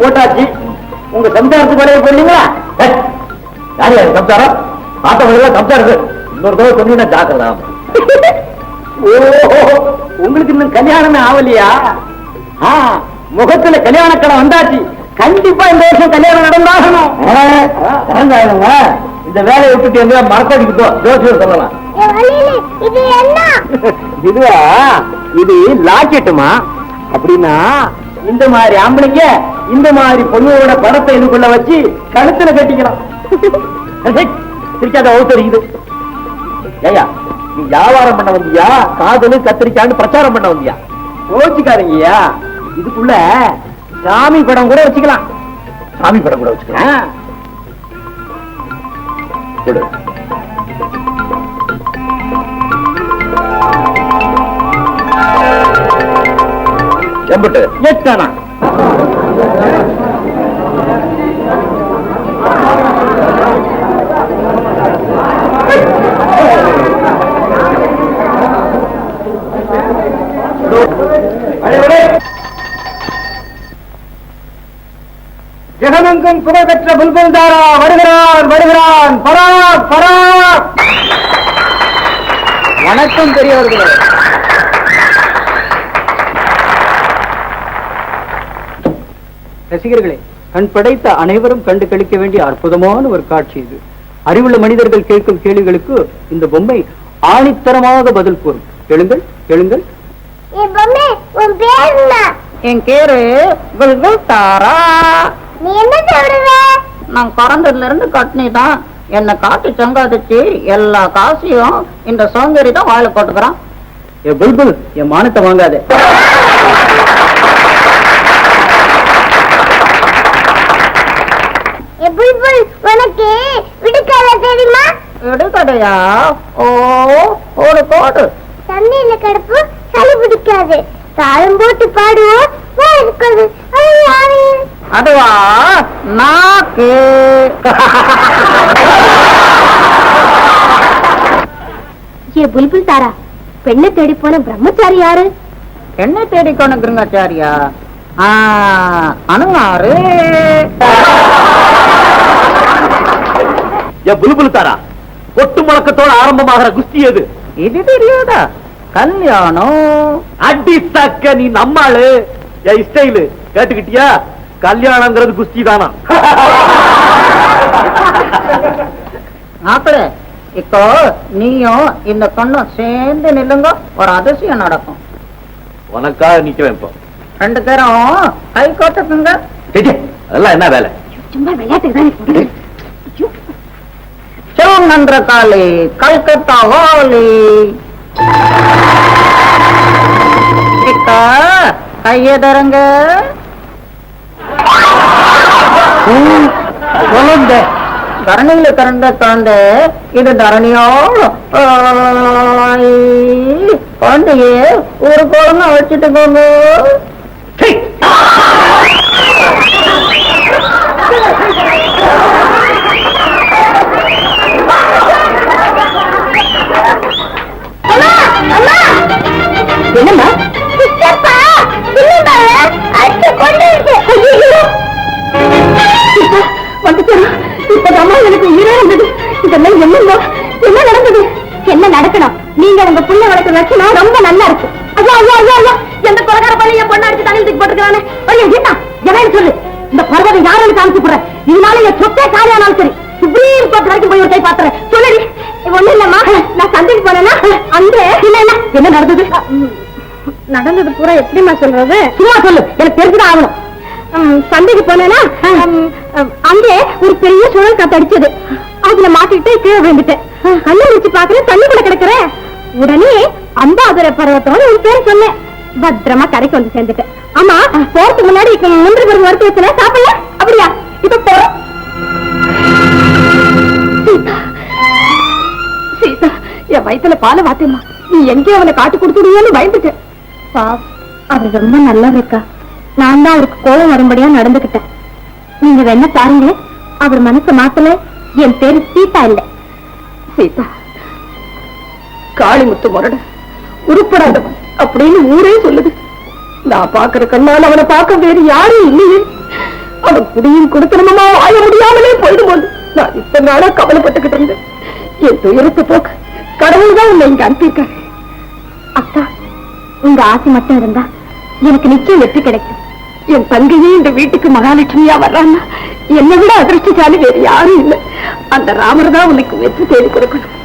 போட்டாச்சு. உங்க சம்சாரத்துக்கு வரைய போறீங்களா யார் யார் சம்சாரம்? வழியா சம்சாரம் இன்னொரு தடவை சொன்னீங்கன்னா ஜாக்கிரதாம் ஓ உங்களுக்கு இன்னும் கல்யாணமே ஆகலையா? முகத்துல கல்யாணக்கடை வந்தாச்சு. கண்டிப்பா இந்த வருஷம் கல்யாணம் நடந்தாகணும். நடந்தாகணுங்க. இந்த வேலையை விட்டுட்டு எங்க மரத்தடிக்கு போ. ஜோசியர் சொல்லலாம். இதுவா? இது லாக்கெட்டுமா? அப்படின்னா இந்த மாதிரி ஆம்பளைங்க இந்த மாதிரி பொண்ணுவோட படத்தை இதுக்குள்ள வச்சு கழுத்துல கட்டிக்கலாம். சிரிக்காத அவுத்தரிக்குது ஏயா நீ வியாபாரம் பண்ண வந்தியா? காதலு கத்திரிக்கான்னு பிரச்சாரம் பண்ண வந்தியா? யோசிக்காதீங்கய்யா. இதுக்குள்ள சாமி படம் கூட வச்சுக்கலாம். சாமி படம் கூட வச்சுக்கலாம். எம்பிட்டு. எட்டானா? புகழ்பெற்ற புல்புல் தாரா வருகிறான் வருகிறான் பராக் பராக் வணக்கம் பெரியவர்களே. ரசிகர்களே கண் படைத்த அனைவரும் கண்டு கழிக்க வேண்டிய அற்புதமான ஒரு காட்சி இது. அறிவுள்ள மனிதர்கள் கேட்கும் கேள்விகளுக்கு இந்த பொம்மை ஆணித்தரமாக பதில் கூறும். எழுங்கள் எழுங்கள். என் பேர் தாரா. நீ என்ன சொல்லுவ? நான் பிறந்ததுல இருந்து கட்னி தான். என்னை காட்டி சங்காதிச்சு எல்லா காசையும் இந்த சோங்கரி தான் வாயில போட்டுக்கிறான். ஏ புல்புல் என் மானத்தை வாங்காதே. உனக்கு விடுக்கால தெரியுமா? விடுகடையா ஓ போடு போடு. தண்ணியில கிடப்பு சளி பிடிக்காது. தாளம் போட்டு பாடுவோம். அதுவா? நாக்கு. ஏ புல்புல் தாரா பெண்ணை தேடி போன பிரம்மச்சாரி யாரு? என்ன தேடிக்கொண்டு கிருங்காச்சாரியா? ஆ, அனுமாரு. என் புலுபுலு தாரா கொட்டு முழக்கத்தோட ஆரம்பமாகிற குஸ்தி எது? இது தெரியாதா? கல்யாணம். அடி சக்க நீ நம்மாளு. என் ஸ்டைலு கேட்டுக்கிட்டியா? கல்யாணங்கிறது குஸ்தி தானா? இப்போ நீயும் இந்த பொண்ணும் சேர்ந்து நில்லுங்க ஒரு அதிசயம் நடக்கும். உனக்காக நிக்கிறேன் இப்போ. ரெண்டு பேரும் கை கோட்டுக்குங்க அதெல்லாம் என்ன வேலை? சும்மா விளையாட்டுக்கு சிவநன்ற காளி கல்கத்தா இப்போ கைய தரங்க. சொல்லுங்க தரணியில பிறந்த குழந்தை இது தரணியோட குழந்தையே ஒரு குழந்தை வச்சுட்டு போங்க. அம்மா அம்மா. நீங்க உங்க புள்ள வளர்க்க வச்சுனா ரொம்ப நல்லா இருக்கு ஐயோ ஐயோ ஐயோ ஐயோ. எந்த கொலகார பள்ளி என் பொண்ணு அடிச்சு தண்ணி தூக்கி போட்டுக்கிறானே ஐயோ என்ன சொல்லு. இந்த பர்வதம் யாருன்னு காமிச்சு போடுறேன் இதனால என் சொத்தே காலியானாலும் சரி. சுப்ரீம் கோர்ட் வரைக்கும் போய் ஒரு கை பாத்துறேன். சொல்லடி. ஒண்ணு இல்லம்மா. நான் சந்தைக்கு போனேன்னா அந்த இல்ல இல்ல. என்ன நடந்தது? நடந்தது பூரா எப்படிமா சொல்றது? சும்மா சொல்லு. எனக்கு தெரிஞ்சுதான் ஆகணும். சந்தைக்கு போனேன்னா அங்கே ஒரு பெரிய சுழல் காத்து அடிச்சது. அதுல மாட்டிட்டு கீழே விழுந்துட்டேன். கண்ணு வச்சு பாக்குறேன் தண்ணி கூட கிடக்குறேன். உடனே அம்பாதுர பர்வத்தோட உன் பேர் சொன்னேன். பத்திரமா கரைக்கு வந்து சேர்ந்துட்டேன். ஆமா போறதுக்கு முன்னாடி இப்ப முந்திரி பருவம் வறுத்து சாப்பிடல? அப்படியா? இப்ப போறோம் சீதா சீதா என் வயித்துல பால வாத்தியம்மா நீ எங்கே அவனை காட்டு கொடுத்துடுவோன்னு பயந்துட்டேன். பாப் அவர் ரொம்ப நல்லவருக்கா நான் தான் அவருக்கு கோபம் வரும்படியா நடந்துகிட்டேன். நீங்க வேணா பாருங்க. அவர் மனசு மாத்தல. என் பேரு சீதா இல்ல. சீதா. காளிமுத்து முரட உருப்படாதவன் அப்படின்னு ஊரே சொல்லுது. நான் பாக்குற கண்ணால் அவனை பார்க்க வேறு யாரும் இல்லையே. அவன் குடியும் கொடுக்கணுமா வாழ முடியாமலே போயிடுவோம் நான் இத்தனை நாளா கவலைப்பட்டுக்கிட்டு இருந்தேன். என் துயரத்தை போக்க கடவுள் தான் உன்னை இங்க அனுப்பியிருக்காரு. அக்கா உங்க ஆசை மட்டும் இருந்தா எனக்கு நிச்சயம் வெற்றி கிடைக்கும். என் தங்கையே இந்த வீட்டுக்கு மகாலட்சுமியா வர்றான்னா என்னை விட அதிர்ஷ்டசாலி வேறு யாரும் இல்லை. அந்த ராமர் தான் உனக்கு வெற்றி தேடி கொடுக்கணும்.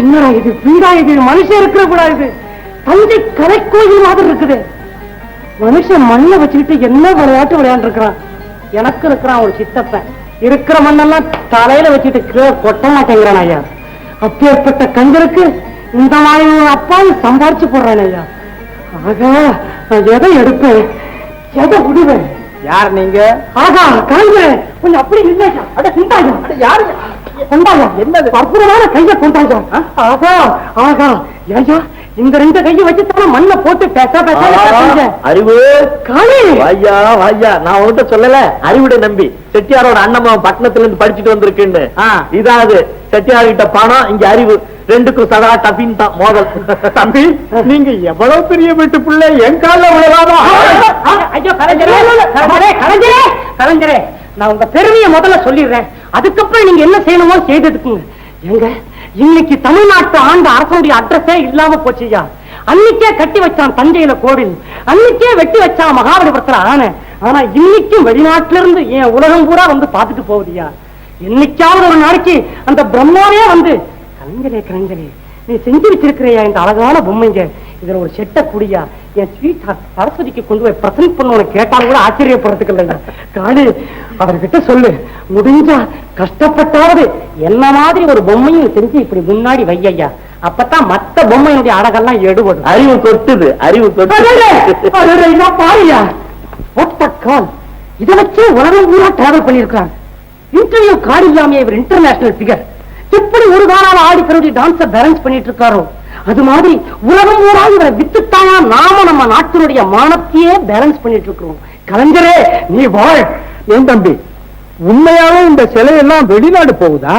என்னடா இது? வீடா இது? மனுஷன் இருக்கிற கூடா இது தஞ்சை கலைக்கோயில் மாதிரி இருக்குது. மனுஷன் மண்ணை வச்சுக்கிட்டு என்ன விளையாட்டு விளையாண்டு இருக்கிறான் எனக்கு இருக்கிறான் ஒரு சித்தப்பன் இருக்கிற மண்ணெல்லாம் தலையில வச்சுட்டு கீழே கொட்ட மாட்டேங்கிறான் ஐயா. அப்பேற்பட்ட கஞ்சருக்கு இந்த மாதிரி ஒரு அப்பாவும் சம்பாரிச்சு போடுறான் ஐயா. ஆகா நான் எதை எடுப்பேன்? எதை விடுவேன் யார் நீங்க? ஆகா கலைஞ கொஞ்சம் அப்படி நின்னாயா? அட சிந்தாயா அட யாரு? கொண்டாயா? என்னது? அற்புதமான கைய கொண்டாயா? ஆகா ஆகா. ஐயா இந்த ரெண்டு கையை வச்சு தானே மண்ணை போட்டு பேச பேச அறிவு. காளி! ஐயா ஐயா நான் உன்கிட்ட சொல்லல. அறிவுடை நம்பி. செட்டியாரோட அண்ணன் பட்டணத்துல இருந்து படிச்சுட்டு வந்திருக்குன்னு. இதாவது செட்டியார் கிட்ட பணம் இங்க அறிவு. ரெண்டுக்கும் சதா டபின் தான் மோதல். தம்பி நீங்க எவ்வளவு பெரிய வீட்டு பிள்ளை? என் கால விழலாமா? ஐயோ கலைஞரே கலைஞரே கலைஞரே கலைஞரே நான் உங்க பெருமையை முதல்ல சொல்லிடுறேன். அதுக்கப்புறம் நீங்க என்ன செய்யணுமோ செய்ததுக்குங்க எங்க இன்னைக்கு தமிழ்நாட்டு ஆண்ட அரசனுடைய அட்ரஸே இல்லாம போச்சுயா? அன்னைக்கே கட்டி வச்சான் தஞ்சையில கோவில். அன்னைக்கே வெட்டி வச்சான் மகாபலிபுரத்துல ஆன. ஆனா இன்னைக்கும் வெளிநாட்டுல இருந்து என் உலகம் பூரா வந்து பார்த்துட்டு போகுதுயா? என்னைக்காவது ஒரு நாளைக்கு அந்த பிரம்மாவே வந்து கலைஞரே கலைஞரே நீ செஞ்சு வச்சிருக்கிறியா இந்த அழகான பொம்மைங்க? இதுல ஒரு செட்ட குடியா? என் ஸ்வீட் சரஸ்வதிக்கு கொண்டு போய் பிரசன்ட் பண்ண உனக்கு கேட்டாலும் கூட ஆச்சரியப்படுறதுக்கு இல்லைங்க. காளி அவர்கிட்ட சொல்லு. முடிஞ்சா கஷ்டப்பட்டாவது என்ன மாதிரி ஒரு பொம்மையும் செஞ்சு இப்படி முன்னாடி வையா அப்பதான் மத்த பொம்மையினுடைய அழகெல்லாம் எடுபடும். அறிவு கொட்டுது அறிவு கொட்டுது. பாரியா கால் இதை வச்சு உலகம் பூரா டிராவல் பண்ணிருக்காங்க இன்டர்வியூ கார்டு இல்லாம இவர் இன்டர்நேஷனல் பிகர் எப்படி ஒரு காலால ஆடி கருடி டான்ஸ பேலன்ஸ் பண்ணிட்டு இருக்காரோ? அது மாதிரி உலகம் பூரா இவரை வித்துட்டாயா? நாம நம்ம நாட்டினுடைய மானத்தையே பேலன்ஸ் பண்ணிட்டு இருக்கிறோம் கலைஞரே நீ வாழ். ஏன் தம்பி? உண்மையாவே இந்த சிலையெல்லாம் வெளிநாடு போகுதா?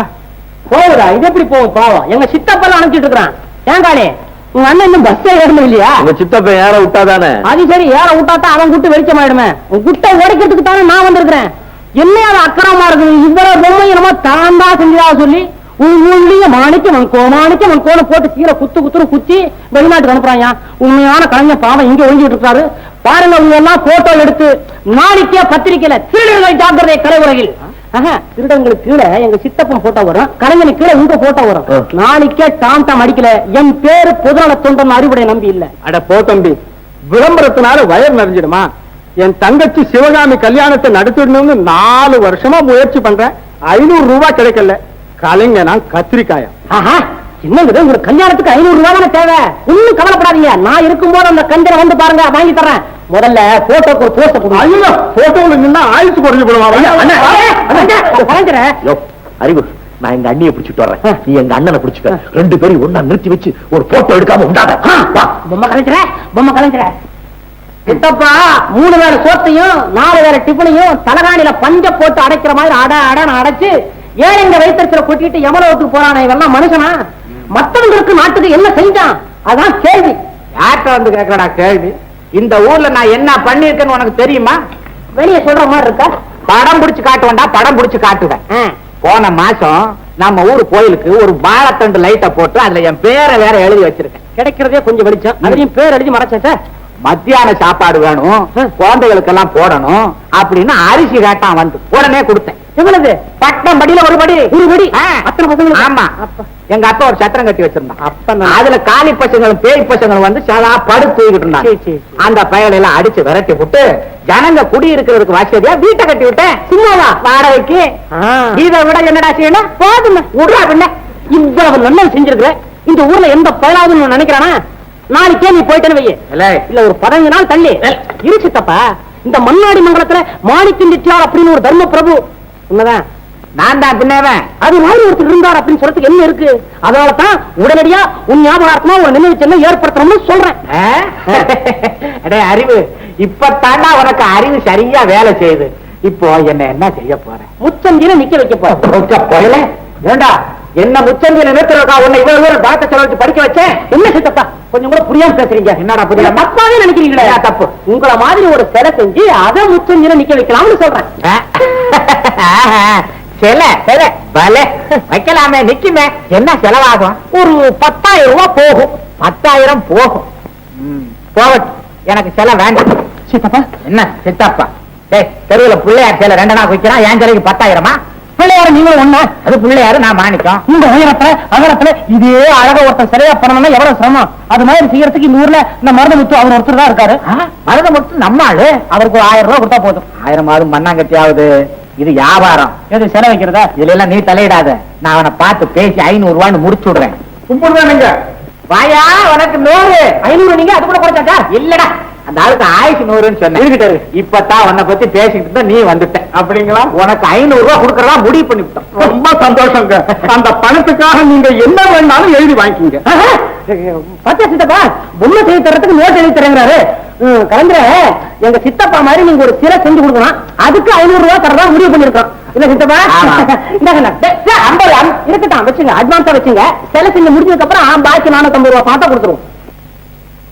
போகுதா இது எப்படி போகும்? பாவம். எங்க சித்தப்பெல்லாம் அனுப்பிச்சிட்டு இருக்கிறான் ஏங்காளே உங்க அண்ணன் இன்னும் பஸ்ஸே ஏறணும் இல்லையா? உங்க சித்தப்பன் யார விட்டாதானே? அது சரி. ஏற விட்டாத்தான் அவன் குட்டு வெளிச்சமாயிடுமே உன் குட்டை உடைக்கிறதுக்கு தானே நான் வந்திருக்கிறேன். என்ன அது அக்கிரமா இருக்குது? இவ்வளவு பொம்மை என்னமோ தான் தான் செஞ்சதா சொல்லி உன் ஊர்லயே மாணிக்கம் உன் கோ மாணிக்கம் கோலை போட்டு கீழே குத்து குத்துரு குத்தி வெளிநாட்டுக்கு அனுப்புறாங்க உண்மையான கலைஞர் பாவம் இங்க ஒழிஞ்சிட்டு இருக்காரு. பாருங்க உங்க எல்லாம் போட்டோ எடுத்து நாளைக்கே பத்திரிக்கையில திருடர்கள் ஜாக்கிரதை கலை உலகில். திருடங்களுக்கு கீழே எங்க சித்தப்பன் போட்டோ வரும். கலைஞனுக்கு கீழே உங்க போட்டோ வரும். நாளைக்கே டாம் டாம் அடிக்கல. என் பேரு பொதுநல தொண்டன் அறிவுடை நம்பி இல்ல. அட போ தம்பி. விளம்பரத்தினால வயர் நிறைஞ்சிடுமா? என் தங்கச்சி சிவகாமி கல்யாணத்தை நடத்திடணும்னு நாலு வருஷமா முயற்சி பண்றேன். ஐநூறு ரூபாய் கிடைக்கல. கலைஞனா கத்திரிக்காயா? ஆஹா என்னங்குது உங்களுக்கு கல்யாணத்துக்கு ஐநூறு ரூபாய் தானே தேவை? ஒண்ணும் கவலைப்படாதீங்க. நான் இருக்கும்போது அந்த கஞ்சரை வந்து பாருங்க வாங்கி தரேன் முதல்ல போட்டோக்கு ஒரு போஸ்ட் கொடுங்க. ஐயோ போட்டோல நின்னா ஆயுசு குறைஞ்சு போடுவா அண்ணே, கலைஞரை யோ, அறிவு நான் எங்க அண்ணியை பிடிச்சிட்டு வர்றேன். நீ எங்க அண்ணனை பிடிச்சுக்க. ரெண்டு பேரும் ஒண்ணா நிறுத்தி வச்சு ஒரு போட்டோ எடுக்காம உண்டாத. பொம்மை கலைஞர பொம்மை கலைஞர. சித்தப்பா மூணு வேளை சோத்தையும் நாலு வேளை டிஃபனையும் தலகாணியில பஞ்ச போட்டு அடைக்கிற மாதிரி அட அடன்னு அடைச்சு ஏழைங்க வயிற்றுல கொட்டிட்டு எமலோகத்துக்கு போறானே? இவெல்லாம் மனுஷனா? மத்தவங்களுக்கு நாட்டுக்கு என்ன செஞ்சான்? அதான் கேள்வி. யார்கிட்ட வந்து கேக்குறடா கேள்வி? இந்த ஊர்ல நான் என்ன பண்ணிருக்கேன்னு உனக்கு தெரியுமா? வெளியே சொல்ற மாதிரி இருக்கா? படம் புடிச்சு காட்டுவேன்டா படம் புடிச்சு காட்டுவேன். போன மாசம் நம்ம ஊர் கோயிலுக்கு ஒரு வாழைத்தண்டு லைட்ட போட்டு அதுல என் பேரை வேற எழுதி வச்சிருக்கேன். கிடைக்கிறதே கொஞ்சம் வெளிச்சம். அதுலயும் பேர் எழுதி மறைச்சா மத்தியான சாப்பாடு வேணும் குழந்தைகளுக்கு எல்லாம் போடணும் அப்படின்னு அரிசி கேட்டான் வந்து. உடனே கொடுத்தேன். எவ்வளவு? பட்டம் படியில ஒரு படி ஒரு படி. அத்தனை ஆமா. எங்க அப்பா ஒரு சத்திரம் கட்டி வச்சிருந்தான். அப்ப நான் அதுல காலி பசங்களும் பேய் பசங்களும் வந்து சதா படு தூக்கிட்டு இருந்தாங்க. அந்த பயலை எல்லாம் அடிச்சு விரட்டி விட்டு ஜனங்க குடி இருக்கிறதுக்கு வசதியா வீட்டை கட்டி விட்டேன். சும்மாவா வாடகைக்கு. இதை விட என்னடா செய்யணும்? போதும் விடுறா பின்ன. இவ்வளவு நல்லது செஞ்சிருக்கிற. இந்த ஊர்ல எந்த பயலாவது நினைக்கிறானா? நாளைக்கே நீ போயிட்டேன்னு வையே. இல்லை. ஒரு பதினஞ்சு நாள் தள்ளி. இருச்சுத்தப்பா இந்த மண்ணாடி மங்கலத்துல மாணிக்கம் செட்டியார் அப்படின்னு ஒரு தர்ம பிரபு உண்மைதான். நான் தான் பின்னவன். அது மாதிரி ஒருத்தர் இருந்தார் அப்படின்னு சொல்றதுக்கு என்ன இருக்கு? அதனால தான் உடனடியா உன் ஞாபகார்த்தமா ஒரு நினைவு சின்னம் ஏற்படுத்தணும்னு சொல்றேன். அடே அறிவு. இப்ப உனக்கு அறிவு சரியா வேலை செய்யுது. இப்போ என்ன என்ன செய்ய போறேன் முச்சந்தில நிக்க வைக்க போறேன்? போயல ஏண்டா என்ன முச்சந்தில நிறுத்துறக்கா உன்னை இவ்வளவு தூரம் டாக்டர் செலவழிச்சு படிக்க வச்சேன்? என்ன சித்தப்பா? கொஞ்சம் கூட புரியாம பேசுறீங்க. என்னடா புரியாம? தப்பாவே நினைக்கிறீங்களே. தப்பு? உங்கள மாதிரி ஒரு சிலை செஞ்சு அதை முச்சந்தில நிக்க வைக்கலாம்னு சொல்றேன். சில சில. பல. வைக்கலாமே நிக்குமே. என்ன செலவாகும்? ஒரு பத்தாயிரம் ரூபாய் போகும். பத்தாயிரம் போகும். போகட்டும். எனக்கு சில வேண்டாம். சித்தப்பா? என்ன சித்தப்பா? தெருவுல பிள்ளையார் சில ரெண்டு நாள் வைக்கிறான் என் சிலைக்கு பத்தாயிரமா? பிள்ளையார நீங்களும் ஒண்ணு. அது பிள்ளையாரு நான் மாணிக்கம். இந்த உயரத்துல அகலத்துல இதே அழகா ஒருத்தன் சிலையா பண்ணணும்னா எவ்வளவு சிரமம்? அது மாதிரி செய்யறதுக்கு இந்த ஊர்ல இந்த மருத முத்து அவர் ஒருத்தர் தான் இருக்காரு. மருத மட்டும் நம்ம ஆளு. அவருக்கு ஒரு ஆயிரம் ரூபாய் கொடுத்தா போதும். ஆயிரம் ஆறு மண்ணாங்கட்டி ஆகுது. இது வியாபாரம். எது சிலை வைக்கிறதா? இதுல எல்லாம் நீ தலையிடாத. நான் அவனை பார்த்து பேசி ஐநூறு ரூபான்னு முடிச்சு விடுறேன். கும்பிடுவேனுங்க வாயா உனக்கு நூறு. ஐநூறு நீங்க அது கூட குறைச்சாக்கா இல்லடா. அந்த ஆளுக்கு ஆயுசு நூறுன்னு சொன்னேன். இப்பதான் உன்னை பத்தி பேசிட்டு இருந்தா நீ வந்துட்ட. அப்படிங்களா? உனக்கு ஐநூறு ரூபாய் கொடுக்கறதா முடிவு பண்ணிவிட்டோம். ரொம்ப சந்தோஷங்க. அந்த பணத்துக்காக நீங்க என்ன வேணாலும் எழுதி வாங்கிக்கிங்க. பச்சை சித்தப்பா? பொம்மை செய்து தரத்துக்கு நோட் எழுதி தரேங்கிறாரு கலந்துர எங்க சித்தப்பா மாதிரி நீங்க ஒரு சிலை செஞ்சு கொடுக்கணும். அதுக்கு ஐநூறு ரூபாய் தரதா முடிவு பண்ணிருக்கோம். இல்ல சித்தப்பா? ஐம்பது, ஐம்- இருக்கட்டும் வச்சுங்க. அட்வான்ஸா வச்சுங்க. சிலை செஞ்சு முடிஞ்சதுக்கு அப்புறம் பாக்கி நானூத்தம்பது ரூபாய் கொடுத்துருவோம்.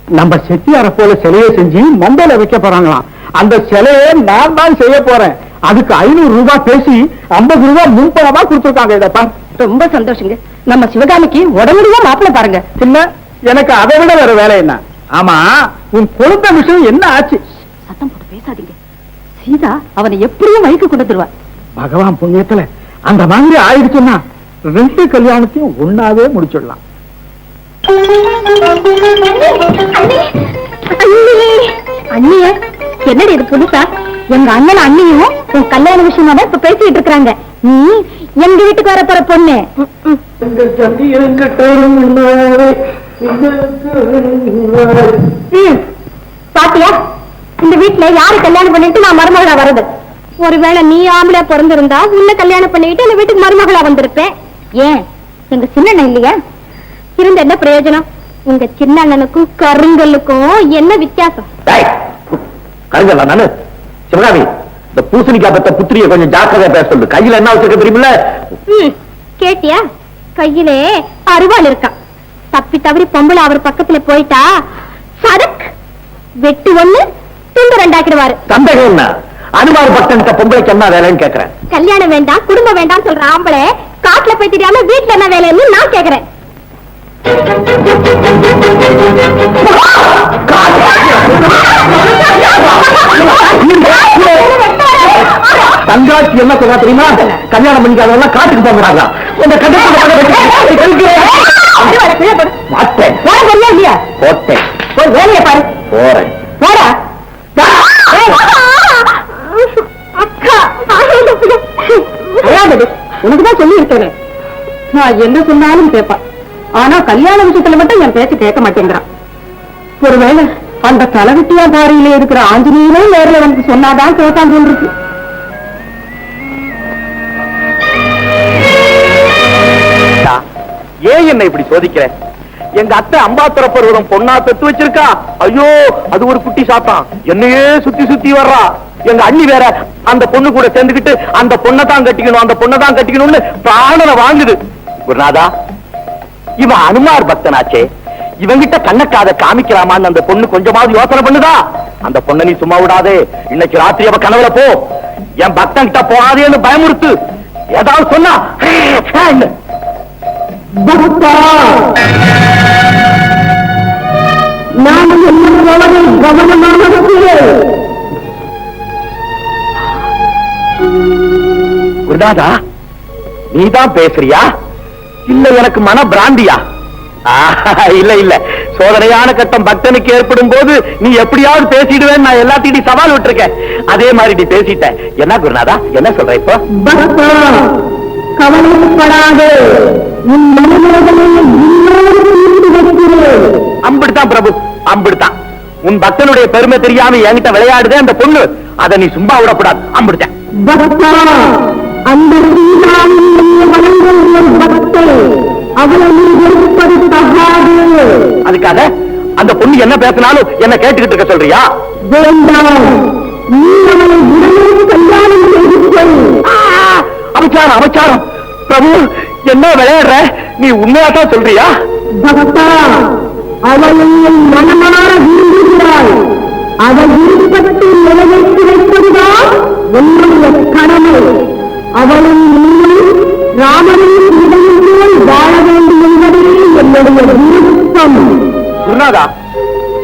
நம்ம செட்டியார போல சிலையை செஞ்சு மண்டையில வைக்க போறாங்களாம். அந்த சிலையை நான் தான் செய்ய போறேன். அதுக்கு ஐநூறு ரூபாய் பேசி ஐம்பது ரூபாய் முன்பணமா கொடுத்துருக்காங்க இதப்பா. ரொம்ப சந்தோஷங்க. நம்ம சிவகாமிக்கு உடனடியா மாப்பிள்ளை பாருங்க. பின்ன எனக்கு அதை விட வேற வேலை என்ன? ஆமா உன் குழந்தை விஷயம் என்ன ஆச்சு? சத்தம் போட்டு பேசாதீங்க. சீதா அவனை எப்படியும் வழிக்கு கொண்டு வந்துருவா. பகவான் புண்ணியத்துல அந்த மாதிரி ஆயிடுச்சுன்னா ரெண்டு கல்யாணத்தையும் ஒன்னாவே முடிச்சிடலாம். அண்ணிய என்னடி இது புதுசா? எங்க அண்ணன் அண்ணியும் உன் கல்யாண விஷயமா தான் இப்ப பேசிட்டு இருக்காங்க நீ எங்க வீட்டுக்கு வர போற பொண்ணு. பாத்தியா? இந்த வீட்டுல யாரு கல்யாணம் பண்ணிட்டு நான் மருமகளா வர்றது? ஒருவேளை நீ ஆம்பளையா பிறந்திருந்தா உன்னை கல்யாணம் பண்ணிட்டு இந்த வீட்டுக்கு மருமகளா வந்திருப்பேன். ஏன்? எங்க சின்ன அண்ணன் இல்லையா? இருந்த என்ன பிரயோஜனம்? உங்க சின்ன அண்ணனுக்கும் கருங்கல்லுக்கும் என்ன வித்தியாசம்? கருங்கல்ல நானு? சிவகாமி இந்த பூசணிக்காய் பத்த புத்திரிய கொஞ்சம் ஜாக்கிரதையா பேச சொல்லு கையில என்ன வச்சிருக்க தெரியுமில்ல? கேட்டியா? கையிலே அருவாள் இருக்கான் தப்பி தவறி பொம்பளை அவர் பக்கத்துல போயிட்டா சடக் வெட்டு ஒண்ணு துண்டு ரெண்டாக்கிடுவாரு. சந்தேகம் என்ன? அனுமார் பக்தன்கிட்ட பொம்பளைக்கு என்ன வேலைன்னு கேக்குறேன். கல்யாணம் வேண்டாம் குடும்பம் வேண்டாம் சொல்ற ஆம்பளை காட்டுல போய் தெரியாம வீட்டுல என்ன வேலைன்னு நான் கேக்குறேன். தங்காட்சி என்ன சொல்றா தெரியுமா? கல்யாணம் பண்ணிக்காதவங்க காட்டுக்கு போகிறாங்க. உங்க மாட்டேன். இல்லையா? போட்டேன். வேலையை பாரு. போறேன். போடா. உனக்குதான் சொல்லி இருக்கேன் நான் என்ன சொன்னாலும் கேட்பான். ஆனா கல்யாண விஷயத்துல மட்டும் என் பேச்சு கேட்க மாட்டேங்கிறான். ஒருவேளை அந்த தலைவிட்டியா பாறையில இருக்கிற ஆஞ்சநேயரே நேர்ல வந்து சொன்னாதான் கேட்கான் போல் இருக்கு. ஏன் என்ன இப்படி சோதிக்கிற? எங்க அத்தை அம்பாத்துற பருவதம் பொண்ணா பெத்து வச்சிருக்கா. ஐயோ அது ஒரு குட்டி சாத்தான். என்னையே சுத்தி சுத்தி வர்றா. எங்க அண்ணி வேற அந்த பொண்ணு கூட சேர்ந்துக்கிட்டு அந்த பொண்ணை தான் கட்டிக்கணும் அந்த பொண்ணை தான் கட்டிக்கணும்னு பிராணனை வாங்குது. குருநாதா இவன் அனுமார் பக்தனாச்சே. இவங்கிட்ட கண்ணக்காத காமிக்கலாமான்னு அந்த பொண்ணு கொஞ்சமாவது யோசனை பண்ணுதா? அந்த பொண்ணை நீ சும்மா விடாதே. இன்னைக்கு ராத்திரி அவ கனவுல போ. என் பக்தன் கிட்ட போகாதேன்னு பயமுறுத்து. ஏதாவது சொன்னா நான் கவனமாக குருநாதா நீதான் பேசுறியா? இல்ல எனக்கு மன பிராந்தியா இல்ல இல்ல. சோதனையான கட்டம் பக்தனுக்கு ஏற்படும் போது நீ எப்படியாவது பேசிடுவேன்னு நான் எல்லாத்தையும் சவால் விட்டுருக்கேன். அதே மாதிரி நீ பேசிட்ட என்ன குருநாதா என்ன சொல்ற இப்போ? கவலைப்படாது. உன் அம்பிடுதான் பிரபு அம்பிடுதான் உன் பக்தனுடைய பெருமை தெரியாம என்கிட்ட விளையாடுதே அந்த பொண்ணு. அதை நீ சும்மா விடக்கூடாது. அம்பிடுத்தேன் அந்த அதுக்காக அந்த பொண்ணு என்ன பேசினாலும் என்ன கேட்டுக்கிட்டு இருக்க சொல்றியா? வேண்டாம். நீ அவளை உடனே கல்யாணம் அபச்சாரம் அபச்சாரம். பிரபு என்ன விளையாடுற? நீ உண்மையாதான் சொல்றியா? அவளை மனமாற விரும்புகிறாள் அவள் விருப்பத்தை நிறைவேற்றி வைப்பதுதான் என்னுடைய கடமை. அவளும் நீயும் ராமனின் இதயம் போல் வாழ வேண்டும் என்பதே என்னுடைய விருப்பம்.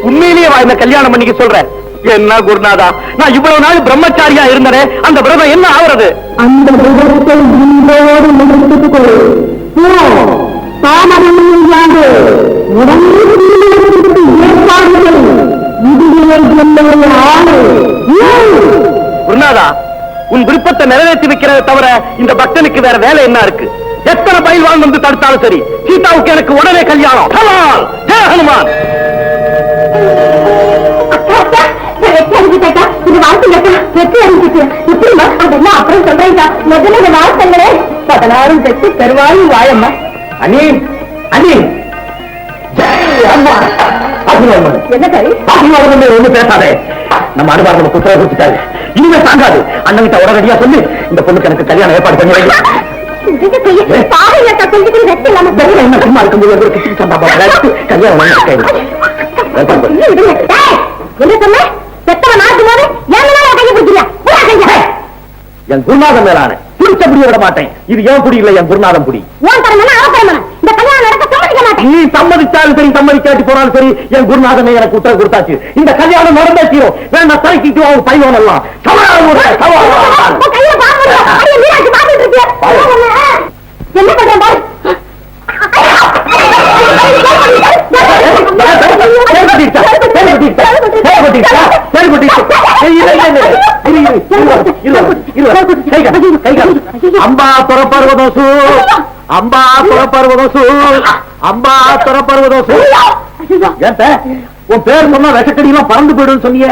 உண்மையிலேயே கல்யாணம் பண்ணிக்க சொல்ற. என்ன குருநாதா? நான் இவ்வளவு நாள் பிரம்மச்சாரியா இருந்தனே அந்த விரதம் என்ன ஆவறது அந்த விதத்தை இன்றோடு முடித்துக் கொள் போ தாமதமில்லாது உடனே திருமணத்திற்கு ஏற்பாடுகள். இதுவே என்னுடைய ஆணை ஏன்? குருநாதா உன் விருப்பத்தை நிறைவேற்றி வைக்கிறத தவிர இந்த பக்தனுக்கு வேற வேலை என்ன இருக்கு? எத்தனை பயில்வான் வந்து தடுத்தாலும் சரி சீதாவுக்கு எனக்கு உடனே கல்யாணம். ஹனுமான்! இது வாழ்த்துங்கக்கா. வெற்றி? அதெல்லாம் அப்புறம் சொல்றேன்க்கா. முதல்ல இந்த வாழ்த்துங்களே. பதினாறும் பெற்று பெருவாயும் வாழம்மா ஆசீர்வாதம் பண்ணு. என்ன ஒண்ணும் பேசாதே நம்ம அனுபாரம் நம்ம புத்தகம் கொடுத்துட்டாரு இனிமே தாங்காது அண்ணன்கிட்ட உடனடியா சொல்லி இந்த பொண்ணுக்கு எனக்கு கல்யாணம் ஏற்பாடு பண்ணி வைங்க பாருங்கக்கா கொஞ்சம் வெற்றி இல்லாம வேற என்ன சும்மா இருக்கும்போது ஒரு கிச்சு சண்டா போடுறாரு. கல்யாணம் பண்ணி வைக்க. ஏற்பாடு பண்ணு. என்ன விடுங்க. டேய், என்ன சொன்ன பெத்தவன் நாட்டு போது ஏன் மேல கையை பிடிக்கிறியா போடா கையை என் குருநாதன் மேலான பிடிச்ச புடிய விட மாட்டேன் இது ஏன் புடி இல்ல என் குருநாதன் புடி நீ சம்மதிச்சாலும் சரி சம்மதிக்காட்டி போனாலும் சரி என் குருநாதனை எனக்கு உத்தரவு கொடுத்தாச்சு இந்த கல்யாணம் நடந்தே தீரும் வேணா தலைக்கிட்டு அவங்க பையன் எல்லாம். என்ன பண்றேன் அம்பா துறப்பருவதோசு அம்பா துறப்பருவதோசு அம்பா துறப்பருவதோசு உன் பேர் சொன்னா விஷக்கடி எல்லாம் பறந்து போயிடும் சொன்னியே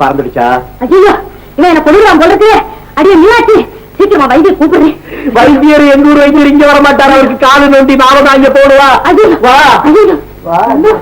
பறந்துடுச்சா ஐயோ இவன் என்ன கொடுக்கலாம் போல இருக்கு அடியே மீனாட்சி சீக்கிரமா வைத்திய கூப்பிடுறேன் வைத்தியர் எங்க ஊர் வைத்தியர் இங்க வர மாட்டார் அவருக்கு காது நோண்டி நாம தான் இங்க போடுவா வா